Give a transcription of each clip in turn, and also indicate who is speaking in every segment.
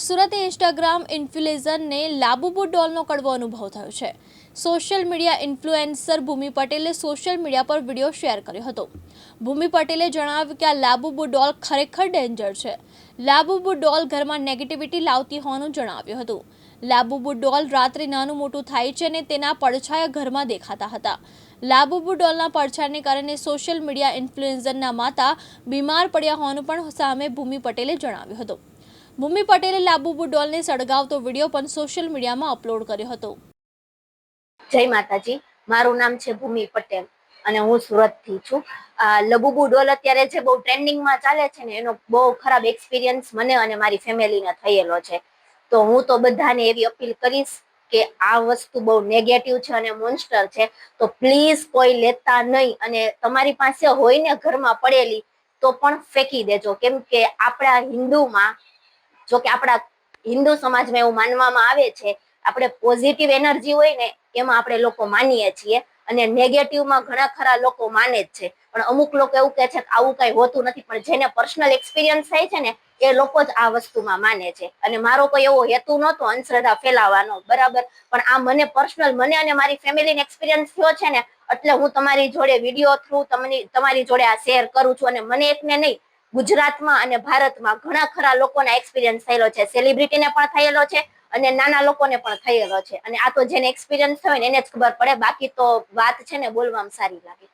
Speaker 1: Surat Instagram ઇન્ફ્લુએન્સરને લાબુબુ ડોલનો કડવો અનુભવ થયો છે. સોશિયલ મીડિયા ઇન્ફ્લુએન્સર ભૂમિ પટેલે સોશિયલ મીડિયા પર વીડિયો શેર કર્યો હતો. ભૂમિ પટેલે જણાવ્યું કે આ લાબુબુ ડોલ ખરેખર ડેન્જર છે. લાબુબુ ડોલ ઘરમાં નેગેટિવિટી લાવતી હોવાનું જણાવ્યું હતું. લાબુબુ ડોલ રાત્રે નાનું મોટું થાય છે અને તેના પડછાયા ઘરમાં દેખાતા હતા. લાબુબુ ડોલના પડછાયાને કારણે સોશિયલ મીડિયા ઇન્ફ્લુએન્સરના માતા બીમાર પડ્યા હોવાનું પણ સામે ભૂમિ પટેલે જણાવ્યું હતું. ભૂમિ પટેલે લાબુ બુડોલને સળગાવતો વીડિયો પણ સોશિયલ મીડિયામાં અપલોડ કર્યો હતો.
Speaker 2: જય માતાજી, મારું નામ છે ભૂમિ પટેલ અને હું સુરતથી છું. લબુબુ ડોલ અત્યારે જે બહુ ટ્રેન્ડિંગમાં ચાલે છે ને, એનો બહુ ખરાબ એક્સપિરિયન્સ મને અને મારી ફેમિલીને થયેલો છે. તો હું તો બધાને એવી અપીલ કરીશ કે આ વસ્તુ બહુ નેગેટિવ છે અને મોન્સ્ટર છે. તો પ્લીઝ કોઈ લેતા નહીં અને તમારી પાસે હોય ને ઘરમાં પડેલી, તો પણ ફેંકી દેજો. કેમ કે આપણા હિન્દુમાં જો કે આપણા હિન્દુ સમાજમાં એવું માનવામાં આવે છે, આપણે પોઝિટિવ એનર્જી હોય ને, એમાં આપણે લોકો માનીએ છીએ અને નેગેટિવમાં ઘણા ખરા લોકો માને જ છે. પણ અમુક લોકો એવું કહે છે કે આવું કઈ હોતું નથી, પણ જેને પર્સનલ એક્સપિરિયન્સ થાય છે ને, એ લોકો જ આ વસ્તુમાં માને છે. અને મારો કોઈ એવો હેતુ નહોતો અંધશ્રદ્ધા ફેલાવવાનો, બરાબર? પણ આ મને પર્સનલ મને અને મારી ફેમિલીને એક્સપિરિયન્સ થયો છે ને, એટલે હું તમારી જોડે વીડિયો થ્રુ તમને, તમારી જોડે આ શેર કરું છું અને મને એકને નહીં ગુજરાતમાં અને ભારતમાં ઘણા ખરા લોકોના એક્સપિરિયન્સ થયેલો છે. સેલિબ્રિટીને પણ થયેલો છે અને નાના લોકોને પણ થયેલો છે. અને આ તો જેને એક્સપિરિયન્સ થયો એને જ ખબર પડે. બાકી તો વાત છે ને બોલવામાં સારી લાગે.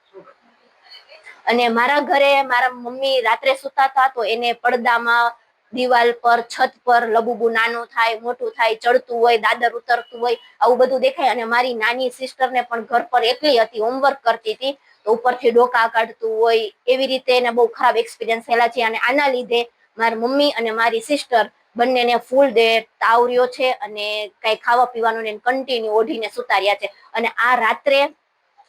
Speaker 2: અને મારા ઘરે મારા મમ્મી રાત્રે સુતા હતા તો એને પડદામાં દિવાલ પર, છત પર લબુબુ નાનું થાય, મોટું થાય, ચડતું હોય, દાદર ઉતરતું હોય, આવું બધું દેખાય. અને મારી નાની સિસ્ટરને પણ ઘર પર એકલી હતી હોમવર્ક કરતી હતી. તો ઉપરથી ડોકા કાઢતું હોય, એવી રીતે એને બહુ ખરાબ એક્સપિરિયન્સ થયેલા છે. અને આના લીધે મારી મમ્મી અને મારી સિસ્ટર બંનેને ફૂલ ડે તાવર્યો છે અને કઈ ખાવા પીવાનું ને કન્ટિન્યુ ઓઢીને સુતાર્યા છે. અને આ રાત્રે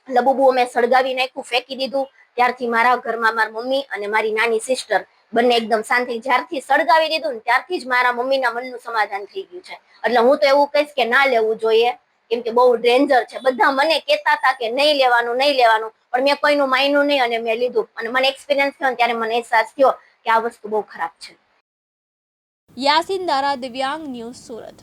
Speaker 2: લબુબુ અમે સળગાવી નાખ્યું, ફેંકી દીધું. ત્યારથી મારા ઘરમાં મારી મમ્મી અને મારી નાની સિસ્ટર બંને એકદમ શાંતિ જ્યારથી સળગાવી દીધું ને ત્યારથી જ મારા મમ્મીના મનનું સમાધાન થઈ ગયું છે. એટલે હું તો એવું કહીશ કે ના લેવું જોઈએ. કેમ કે બહુ ડેન્જર છે. બધા મને કહેતા હતા કે નહીં લેવાનું નહીં લેવાનું. પણ મેં કોઈનું માન્યું નહીં અને મેં લીધું. અને મને એક્સપિરિયન્સ થયો ત્યારે મને અહેસાસ થયો કે આ વસ્તુ બહુ ખરાબ છે.
Speaker 1: યાસીન દારા દિવ્યાંગ ન્યૂઝ સુરત.